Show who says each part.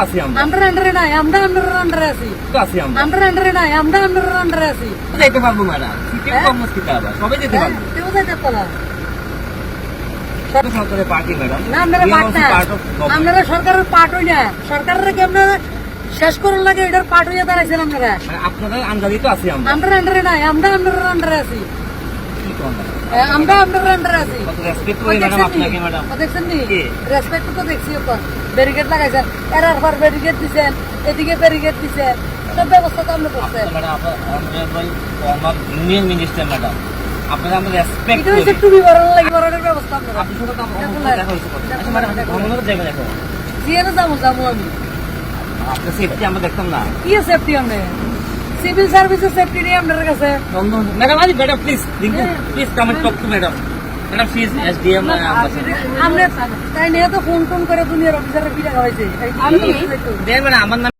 Speaker 1: আছি আমরা
Speaker 2: আমরা আন্ডারে নাই আমরা আন্ডারের আন্ডারে আছি
Speaker 1: তো আছি আমরা
Speaker 2: আমরা আন্ডারে নাই আমরা আন্ডারের আন্ডারে আছি
Speaker 1: যেতে পারব ম্যাডাম সিটিং? কম মুশকিল আবার সবাই যেতে পারব
Speaker 2: কেউ যাইতে পারো না।
Speaker 1: সব সরকারের পার্টি ম্যাডাম
Speaker 2: না আপনারা পার্ট না আপনারা সরকারের পার্ট হই না সরকারের কি আপনারা শেষ করার লাগে এটার পার্ট হইয়া দাঁড়াইছেন আপনারা
Speaker 1: আপনাদের আন্দাজই তো আছি আমরা
Speaker 2: আন্ডারে নাই আমরা আন্ডারের আন্ডারে আছি আমরা আন্ডারের আন্ডারে আছি
Speaker 1: রেসপেক্ট করি ম্যাডাম আপনাকে ম্যাডাম
Speaker 2: দেখছেন নি? রেসপেক্ট তো দেখছি তো ব্যারিকেড লাগাইছেন এরার পর ব্যারিকেড দিছেন এদিকে ব্যারিকেড দিছেন সব ব্যবস্থা তো আপনি করছেন
Speaker 1: ম্যাডাম আপনার honourable former union minister madam আপনারা আমরা রেসপেক্ট করি
Speaker 2: হচ্ছে টুবি বাড়ানো লাগে বাড়ানোর ব্যবস্থা আপনারা
Speaker 1: আপনার সাথে তো আমার
Speaker 2: দেখুন
Speaker 1: কথা
Speaker 2: না।
Speaker 1: দেখা হয়েছে আচ্ছা ম্যাডাম
Speaker 2: দেখুন
Speaker 1: জায়গা দেখো
Speaker 2: জিয়ারে যাব যাব আমি
Speaker 1: আপনার সেফটি আমরা দেখতাম না
Speaker 2: কি সেফটি আপনি সিভিল সার্ভিসের সেফটি নিয়ে আপনার কাছে
Speaker 1: ম্যাডাম আজ madam please. Please come and talk to madam madam please SDM
Speaker 2: আমরা তাই নিয়ে তো ফোন টোন করে দুনিয়ার অফিসারের বিটা হয়েছে
Speaker 1: আমি? দেখবেন আমার